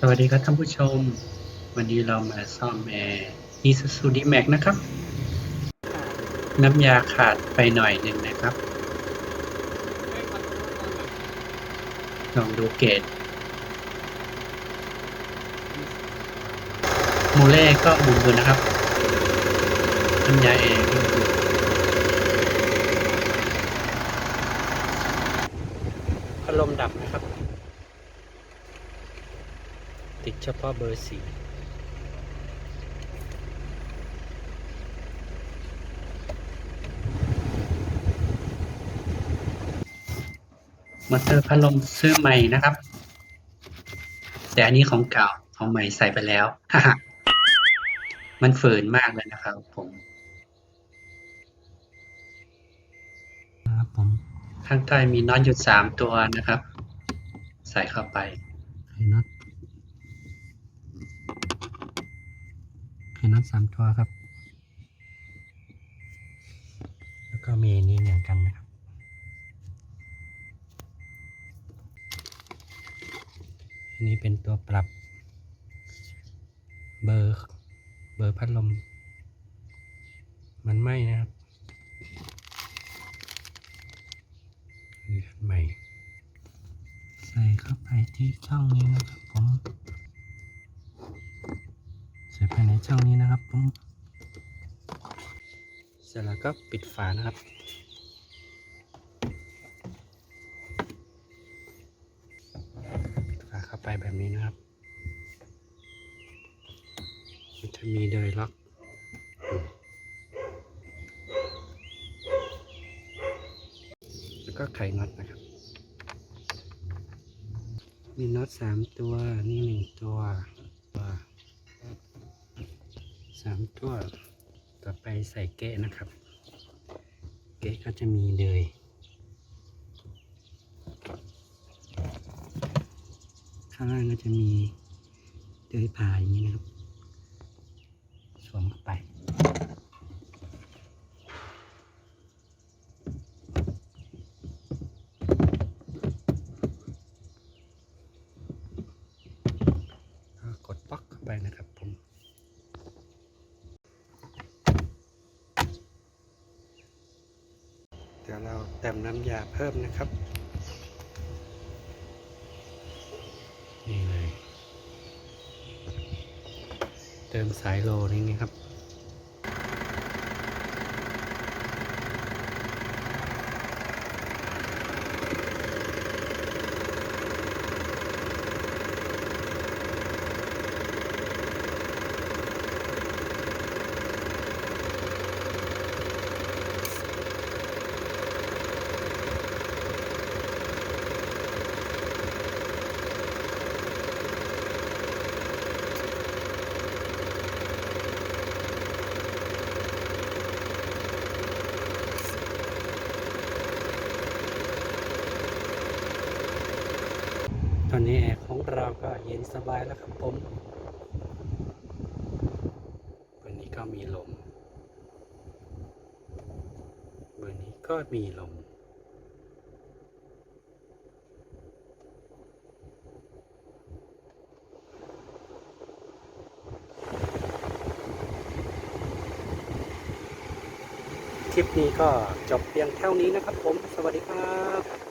สวัสดีครับท่านผู้ชม วันนี้เรามาซ่อมแอร์ Isuzu D-Max นะครับ น้ำยาขาดไปหน่อยหนึ่งนะครับ ลองดูเกจมูเล่ก็หมุนดูนะครับ น้ำยาแอร์ก็หมุนพัดลมดับนะครับ ติดเฉพาะเบอร์สี่มอเตอร์พัดลมซื้อใหม่นะครับ แต่อันนี้ของเก่าของใหม่ใส่ไปแล้ว มันฝืนมากเลยนะครับผมครับผมข้างใต้มีน็อตอยู่สามตัวนะครับ ใส่เข้าไปไข่น็อต ไข่น็อตสามตัวครับ แล้วก็มีนี่เหมือนกันนะครับ อันนี้เป็นตัวปรับ เบอร์เบอร์พัดลม มันไหม้นะครับนี่อันใหม่ ใส่เข้าไปที่ช่องนี้นะครับผม ใส่ภายในช่องนี้นะครับผมเสร็จแล้วก็ปิดฝานะครับปิดฝาเข้าไปแบบนี้นะครับ มันจะมีเดยล็อกแล้วก็ไขน็อตนะครับมีน็อตสามตัว นี่หนึ่งตัว สามตัวต่อไปใส่เกะนะครับเกะก็จะมีเลยข้างล่างก็จะมีเดยผ่าอย่างนี้นะครับสวมเข้าไป ก็กดป๊อกเข้าไปนะครับผม เดี๋ยวเราเติมน้ำยาเพิ่มนะครับ นี่เลย เติมสายโลนี่นะครับ ตอนนี้แอร์ของเราก็เย็นสบายแล้วครับผม วันนี้ก็มีลม วันนี้ก็มีลม คลิปนี้ก็จบเพียงเท่านี้นะครับผม สวัสดีครับ